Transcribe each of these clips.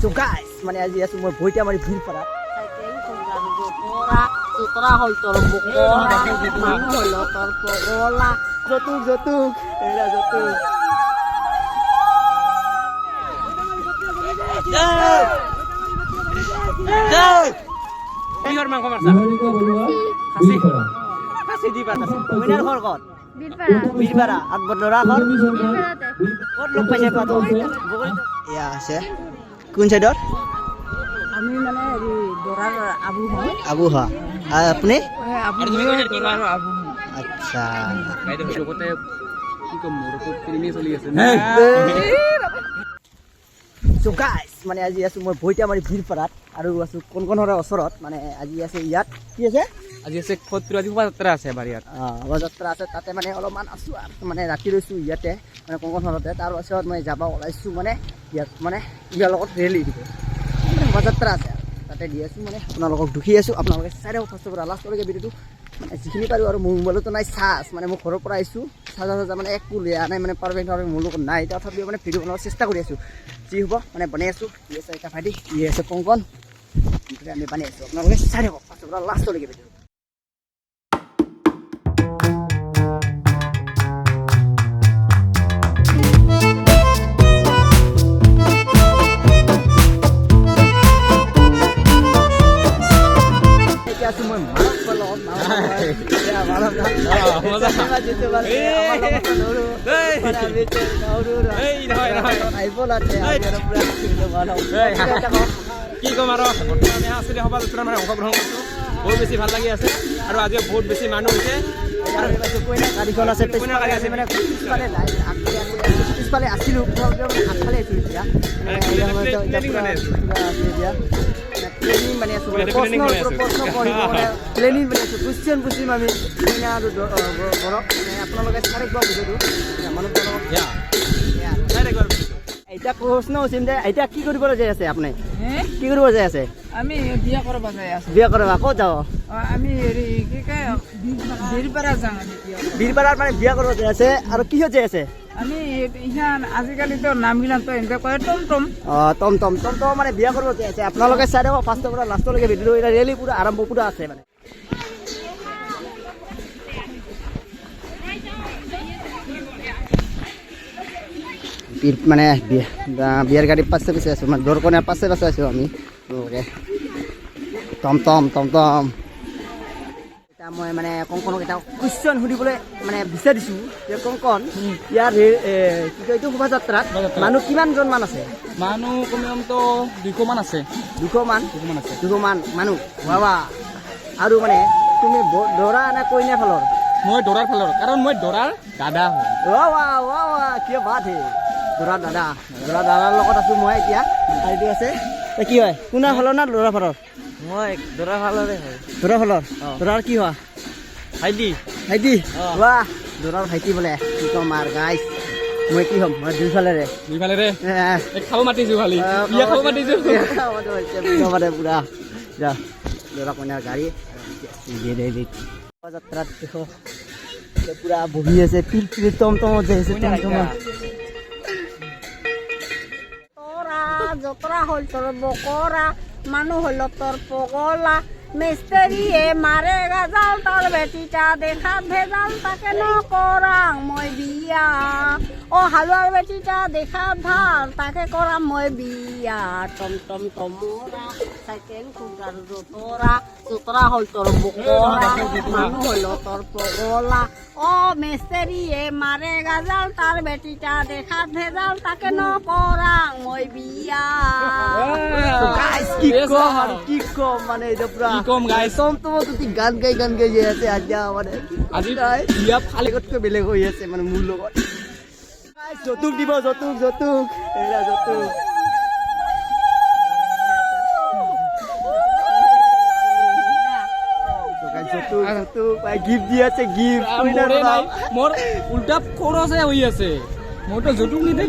চ' গাইছ মানে আজি আছোঁ মই বইটা মাৰি ভিৰ পাৰা। tor bukora, manu hol tor যতুক ঘৰ ক'ত বদৰা ঘৰ লগ পাইছে এয়া আছে। কোন চাইডৰ আমি মানে হেৰি দৰাৰ আবু হয় আবু হা। আপুনি? আচ্ছা। চ' মানে আজি আছোঁ মই বইতামাৰি ভিৰপাৰাত আৰু আছোঁ কোন কোনৰে ওচৰত। মানে আজি আছে ইয়াত। কি আছে? আজি আছে সত্তৰাজি শোভাযাত্ৰা আছে আমাৰ ইয়াত। শোভাযাত্ৰা আছে, তাতে মানে অলপমান আছোঁ আৰু। মানে ৰাতি লৈছোঁ ইয়াতে মানে কংকনখনতে তাৰ পাছত মই যাব ওলাইছোঁ মানে ইয়াত মানে ইয়াৰ লগত ৰেলি দিব। মানে শোভাযাত্ৰা আছে তাতে দি আছোঁ মানে আপোনালোকক দুখি আছোঁ। আপোনালোকে চাই থাকক ফাৰ্ষ্টৰ পৰা লাষ্টলৈকে ভিডিঅ'টো মানে যিখিনি পাৰোঁ আৰু মোৰ মোবাইলতো নাই, চাৰ্জ। মানে মই ঘৰৰ পৰা আহিছোঁ। চাৰ্জাৰ চাৰ্জাৰ মানে একো লিয়া নাই মানে পাৱাৰ বেংক মোৰ লগত নাই। তথাপিও মানে ভিডিঅ' বনাব চেষ্টা কৰি আছোঁ। যি হ'ব মানে বনাই আছোঁ। ই আছে এটা ভাইটি ই আছে কংকন। আমি বনাই আছোঁ। আপোনালোকে চাই থাকক। ফাৰ্ষ্টৰ পৰা লাষ্টলৈকে ভিডিঅ' আছোঁ মই কি ক'ম আৰু আমি সাংস্কৃতিক শোভাযাত্ৰাত মানে অংশগ্ৰহণ কৰিছোঁ। বহুত বেছি ভালো লাগি আছে আৰু আজিও বহুত বেছি মানুহ হৈছে। গাড়ীখন আছে কইনাৰ আছে। মানে পিছফালে পিছফালে আছিলোঁ আগফালে আছোঁ এতিয়া। প্লেনিং বানি আছোঁ মানে প্ৰশ্ন। প্ৰশ্ন পঢ়িব মানে প্লেনিং বানি আছোঁ। কুৱেশ্যন পুচিম আমি কইনা আৰু দ- বৰক মানে আপোনালোকে এয়া। চাই থাকিব আৰু এতিয়া প্ৰশ্ন উচিম যে এতিয়া কি কৰিবলৈ যাই আছে আপুনি? কি কৰিব যাই আছে? আমি বিয়া কৰিব যাই আছো। বিয়া কৰিব ক'ত যাব? আমি হেৰি কি কয় বীৰপাৰা যাওঁ বীৰপাৰাত মানে বিয়া কৰিব যাই আছে। আৰু কিহত যাই আছে? আমি ইহান আজিকালিতো নামগিলাকতো এনেকৈ কয় টম টম অঁ টম টম টম টম মানে বিয়া কৰিব আছে আপোনালোকে চাই থাকক, ফাৰ্ষ্টৰ পৰা লাষ্টলৈকে ভিডিঅ'টো, এতিয়া ৰেলি পুৰা আৰম্ভ পুৰা আছে মানে। মানে বিয়া- বা- বিয়াৰ গাড়ীৰ পাছে পাছে আছোঁ মানে দৰকণীয়াৰ পাছে পাছে আছোঁ আমি। আপোনালোকে। টম টম টম টম এতিয়া মই মানে কংকনক এটা কুৱেশ্যন সুধিবলৈ মানে বিচাৰিছোঁ যে কংকন ইয়াৰ কি কয় এইটো শোভাযাত্ৰাত শোভাযাত্ৰা। মানুহ কিমানজন মান আছে? মানুহ কমে কমতো দুশমান আছে। দুশমান? দুশমান আছে। দুশমান মানুহ। বাবা আৰু মানে তুমি দৰা নে কইনা ফালৰ? মই দৰাৰ ফালৰ কাৰণ মই দৰাৰ দাদা হয়। ৱা ৱা ৱা ৱা কি বাত হে। দৰা দাদা দৰা দাদাৰ লগত আছোঁ মই এতিয়া। আৰু আছে। কি হয়? কোনাৰ ফালৰ না দৰা ফালৰ? মই দৰাৰ ফালৰে হয়। দৰা ফালৰ? দৰাৰ কি হোৱা? ভাইটি ভাইটি অ। দৰাৰ ভাইটি বোলে কি ক'ম আৰু গাইছ মই কি হ'ম? মই দুইফালেৰে। দুইফালেৰে? এ, খাব মাতিছো খালি। খাব মাতিছো? মাতে পুৰা। যা দৰা কইনাৰ গাড়ী। যাত্ৰাত দেখো পুৰা বহি আছে পিল পিল টম টমত যাই আছে টম টমত তোরা যতরা হল তোর বকরা মানুষ হল তোর পগলা মিস্ত্রি এ মারে গাজাল, তার বেটিটা দেখা ভেজাল, তাকে নকরাং মই বিয়া। ও হালুয়ার বেটিটা দেখা ভালো তাকে করাম মই বিয়া। টম টম টমরা সাইকেল খুদার যতরা যতরা হল তোর বকরা মানুষ হল তোর পগলা। ও মিস্ত্রি এ মারে গাজাল, তার বেটিটা দেখা ভেজাল, তাকে নকরাং মই বিয়া। কি কম মানে পুৰা কি ক'ম, টমত গান গাই গান গাই যাই আছে এতিয়া মানে আজি নাই বিয়া ফালি বেলেগতকৈ বেলেগ হৈ আছে মানে মোৰ লগত Guys, যৌতুক দিব যৌতুক যৌতুক। এৰা যৌতুক। যৌতুক যৌতুক। গিফ্ট দি আছে গিফ্ট মোৰে নাই।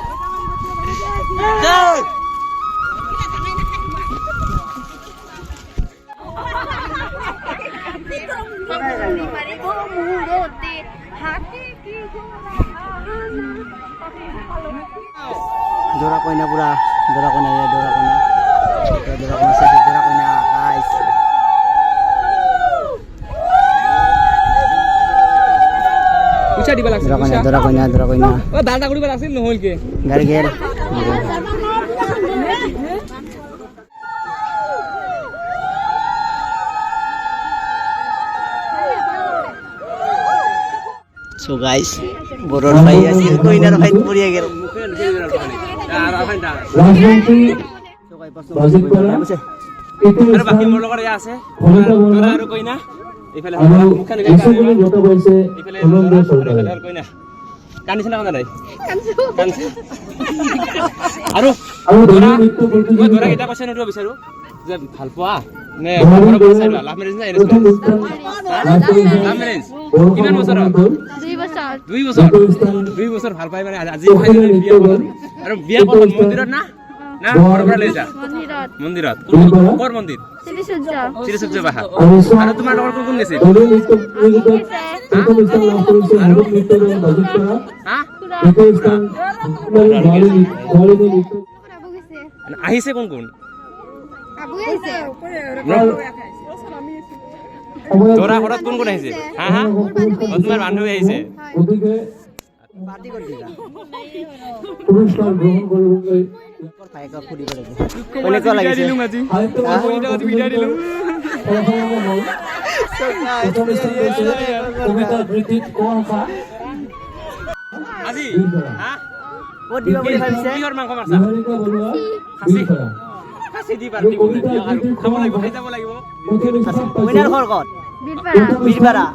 দৰা কইনা পুৰা দৰা কইনা ইয়া দৰা কইনা এতিয়া দৰা কইনা চাইছে দৰা কইনা গাইছ পইচা দিব লাগছে দৰা কইনা দৰা কইনা দৰা কইনা অ দাদা কৰিব লাগছিল নহ'ল কি গাড়ী গেল So guys, বৰৰ ভাই আছিল কইনাৰ ভাইত পৰিয়া গেল আৰু বাকী মোৰ লগত এয়া আছে। দৰা আৰু কইনা। এইফালে মুখখন এইফালে এইফালে হ'ল কইনা। কান্দিছে না কান্দা নাই কান্দিছে। আৰু ধৰা মই ধৰা এটা কৈছে সুধিব বিচাৰো। যে ভালো পোৱা? নে লাভ মেৰেজ নে এৰেঞ্জ লাভ মেৰেজ কিমান দুই বছৰ। দুই বছৰ? দুই বছৰ ভালো পাই মানে। আজি আৰু বিয়া মন্দিৰত না? না? ঘৰৰ পৰা লৈ যা মন্দিৰত মন্দিৰত কোন ক'ৰ মন্দিৰ শ্ৰী সূৰ্য শ্ৰী সূৰ্য পাহাৰ তোমাৰ কোন কোন গৈছিল হা আবু গৈছে আহিছে কোন কোন? দৰা কোন কোন আহিছে? হা হা অ, তোমাৰ বান্ধৱী আহিছে? কৰি দিবা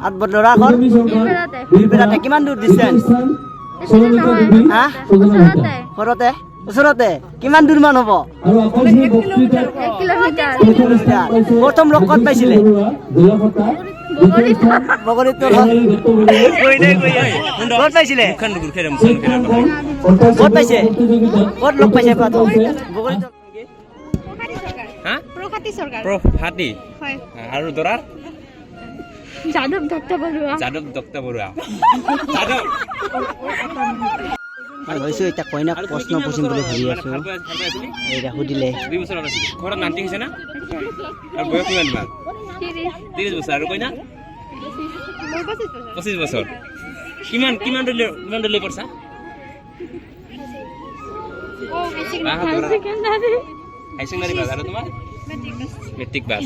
আৰু দৰা ঘৰ বীৰপাৰাতে। বীৰপাৰাতে কিমান হা? ওচৰতে। ঘৰতে? ওচৰতে কিমান দূৰ মান হ'ব? প্ৰথম লগ ক'ত পাইছিলে? ক'ত পাইছিলে পাইছে? ক'ত লগ পাইছে প্ৰথম বগৰীত হা? প্ৰকাতি চৰকাৰ। প্ৰ হাতী হয়। আৰু দৰাৰ? যাদৱ দত্ত বৰুৱা। যাদৱ দত্ত বৰুৱা। যাদৱ মই ভাবিছোঁ এতিয়া কইনাক প্ৰশ্ন পুছিম বুলি ভাবি আছোঁ? এতিয়া সুধিলে দুই বছৰ ঘৰত নাতি হৈছে না? আৰু বয়স কিমান তোমাৰ? ত্ৰিছ বছৰ। আৰু কইনা? পঁচিছ বছৰ। কিমান কিমান দূৰলৈ কিমান দূৰলৈ। ছেকেণ্ডাৰী হাই ছেকেণ্ডাৰী পাছ আৰু তোমাৰ? মেট্ৰিক পাছ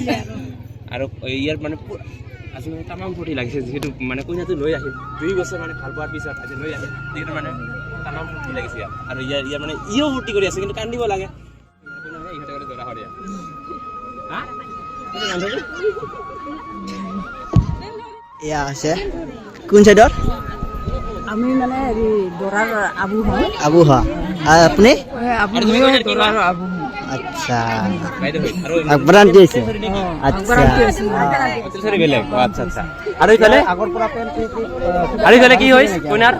আৰু ইয়াৰ মানে আজি মানে তামাম ফূৰ্তি লাগিছে যিহেতু মানে কইনাটো লৈ আহিল দুই বছৰ মানে ভালো পোৱাৰ পিছত আজি লৈ আহিল যিহেতু মানে তামাম ফূৰ্তি লাগিছে। আৰু ইয়াৰ ইয়াৰ মানে ইও ফূৰ্তি কৰি আছে কিন্তু কান্দিব লাগে। ইহঁতে মানে দৰা সৰীয়া হা এয়া হৈছে কোন চাইডৰ আমি মানে হেৰি দৰাৰ আবু হয় আবু হা। আৰু আপুনি? আচ্ছা। হয়। আৰু আচ্ছা। বেলেগ। আচ্ছা আচ্ছা। আৰু ইফালে আগৰ পৰা আৰু ইফালে কি হয় কইনাৰ?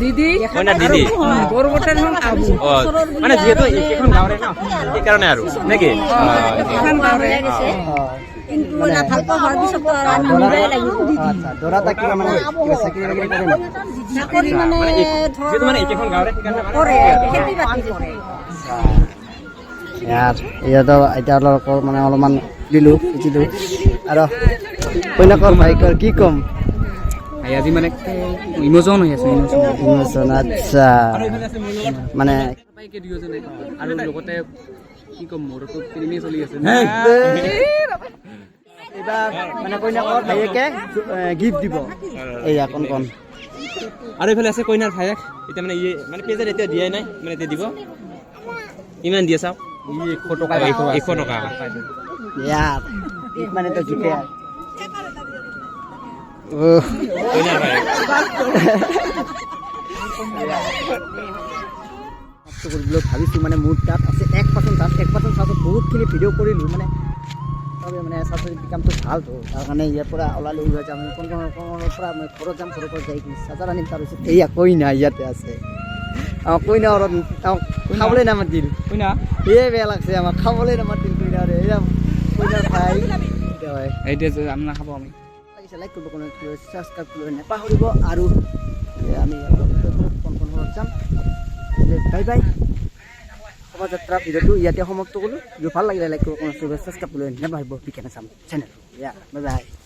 দিদি দিদি। আবু। অ মানে যিহেতু এইকেইখন গাঁৱৰে ন সেইকাৰণে আৰু নেকি? মানে আচ্ছা মানে মানে মানে মানে মানে- ইয়াত মানে অলপমান দিলোঁ আৰু কইনাকৰ ভাইকৰ কি ক'ম? আজি মানে ইমোচন হৈ আছে আচ্ছা। মানে আৰু লগতে কি ক'ম মোৰতো ফিল্মেই চলি আছে। এইবাৰ মানে কইনাকৰ ভাইয়েকে গিফ্ট দিব। এইয়া কণ কণ। আৰু এইফালে আছে কইনাৰ ভায়েক। এতিয়া মানে ইয়ে মানে পেজত এতিয়া দিয়াই নাই মানে এতিয়া দিব। কিমান দিয়ে চাওক? এশ টকা। এশ টকা। মানে তো জিতে কৰিবলৈ ভাবিছোঁ মানে মোৰ তাত আছে এক পাৰ্চেণ্ট চাৰ্জ এক পাৰ্চেণ্ট চাৰ্জত বহুতখিনি ভিডিঅ' কৰিলোঁ মানে তথাপি মানে চাৰ্জাৰীৰ কামটো ভালতো তাৰ কাৰণে ইয়াৰ পৰা ওলালে ওলাই যাম কোন কোনৰ পৰা মই ঘৰত যাম ঘৰৰ পৰা যাই কিনে চাৰ্জাৰ আনিম তাৰপিছত এয়া কইনা ইয়াতে আছে। আমাক কইনা ঘৰত আমাক খাবলৈ নামাতিল কইনা এয়ে বেয়া লাগছে আমাক খাবলৈ নামাতিল কইনা এয়া কইনাৰ ভাই এতিয়া আমি নাখাব আমি। লাইক কৰিব কোনো ছাবস্ক্ৰাইব কৰিব নাপাহৰিব আৰু আমি কোন ঘৰত যাম বাই বাই শোভাযাত্ৰা ভিডিঅ'টো ইয়াতে সমাপ্ত কৰিলোঁ ভালো লাগিলে লাইক কৰিব কোনো ছাবস্ক্ৰাইব কৰিব নাপাহৰিব বিকেনে চাম চেনেল বাই বাই